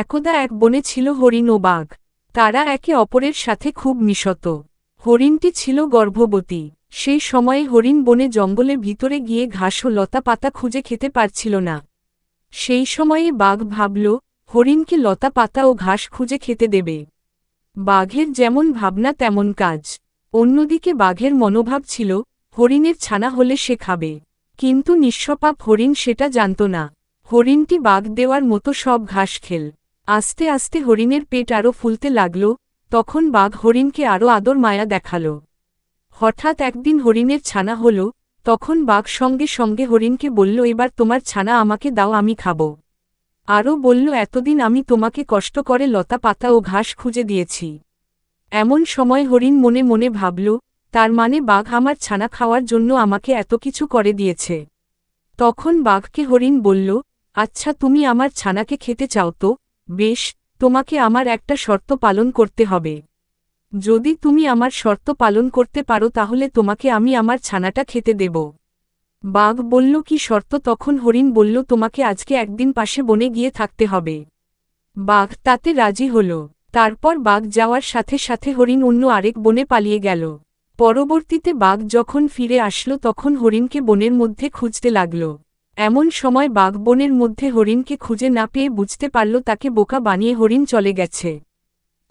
একদা এক বনে ছিল হরিণ ও বাঘ। তারা একে অপরের সাথে খুব মিশত। হরিণটি ছিল গর্ভবতী। সেই সময়ে হরিণ বনে জঙ্গলের ভিতরে গিয়ে ঘাস ও লতা পাতা খুঁজে খেতে পারছিল না। সেই সময়ে বাঘ ভাবল, হরিণকে লতা পাতা ও ঘাস খুঁজে খেতে দেবে। বাঘের যেমন ভাবনা তেমন কাজ। অন্যদিকে বাঘের মনোভাব ছিল, হরিণের ছানা হলে সে খাবে। কিন্তু নিঃস্বপাপ হরিণ সেটা জানত না। হরিণটি বাঘ দেওয়ার মতো সব ঘাস খেল। আস্তে আস্তে হরিণের পেট আরও ফুলতে লাগল, তখন বাঘ হরিণকে আরও আদর মায়া দেখাল। হঠাৎ একদিন হরিণের ছানা হল, তখন বাঘ সঙ্গে সঙ্গে হরিণকে বলল, এবার তোমার ছানা আমাকে দাও, আমি খাব। আরও বলল, এতদিন আমি তোমাকে কষ্ট করে লতা পাতা ও ঘাস খুঁজে দিয়েছি। এমন সময় হরিণ মনে মনে ভাবল, তার মানে বাঘ আমার ছানা খাওয়ার জন্য আমাকে এত কিছু করে দিয়েছে। তখন বাঘকে হরিণ বলল আচ্ছা তুমি আমার ছানাকে খেতে চাও তো? বেশ, তোমাকে আমার একটা শর্ত পালন করতে হবে। যদি তুমি আমার শর্ত পালন করতে পারো তাহলে তোমাকে আমি আমার ছানাটা খেতে দেব। বাঘ বলল, কি শর্ত? তখন হরিণ বলল, তোমাকে আজকে একদিন পাশে বনে গিয়ে থাকতে হবে। বাঘ তাতে রাজি হল। তারপর বাঘ যাওয়ার সাথে সাথে হরিণ অন্য আরেক বনে পালিয়ে গেল। পরবর্তীতে বাঘ যখন ফিরে আসলো তখন হরিণকে বনের মধ্যে খুঁজতে লাগল। এমন সময় বাঘ বনের মধ্যে হরিণকে খুঁজে না পেয়ে বুঝতে পারল তাকে বোকা বানিয়ে হরিণ চলে গেছে।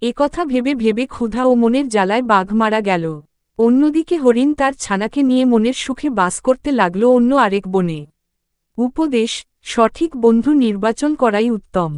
একথা ভেবে ভেবে ক্ষুধা ও মনের জ্বালায় বাঘ মারা গেল। অন্যদিকে হরিণ তার ছানাকে নিয়ে মনের সুখে বাস করতে লাগল অন্য আরেক বনে। উপদেশ, সঠিক বন্ধু নির্বাচন করাই উত্তম।